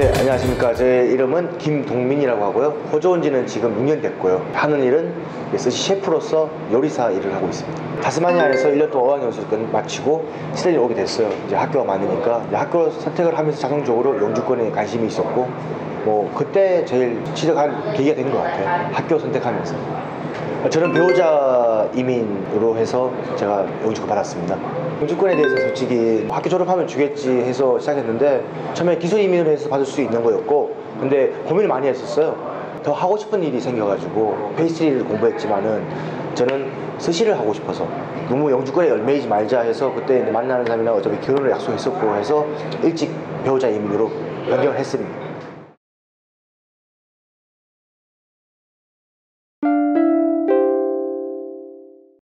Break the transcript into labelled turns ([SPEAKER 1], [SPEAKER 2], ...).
[SPEAKER 1] 안녕하십니까. 제 이름은 김동민이라고 하고요. 호주 온 지는 지금 6년 됐고요. 하는 일은 스시 셰프로서 요리사 일을 하고 있습니다. 타스마니아에서 1년 동안 어학연수를 마치고 시드니 오게 됐어요. 이제 학교가 많으니까 학교 선택을 하면서 자동적으로 영주권에 관심이 있었고 뭐 그때 제일 취득한 계기가 된 것 같아요. 학교 선택하면서. 저는 배우자 이민으로 해서 제가 영주권 받았습니다. 영주권에 대해서 솔직히 학교 졸업하면 주겠지 해서 시작했는데 처음에 기술 이민을 해서 받을 수 있는 거였고 근데 고민을 많이 했었어요. 더 하고 싶은 일이 생겨가지고 페이스트리를 공부했지만은 저는 스시를 하고 싶어서 너무 영주권에 열매이지 말자 해서 그때 만나는 사람이랑 어차피 결혼을 약속했었고 해서 일찍 배우자 이민으로 변경을 했습니다.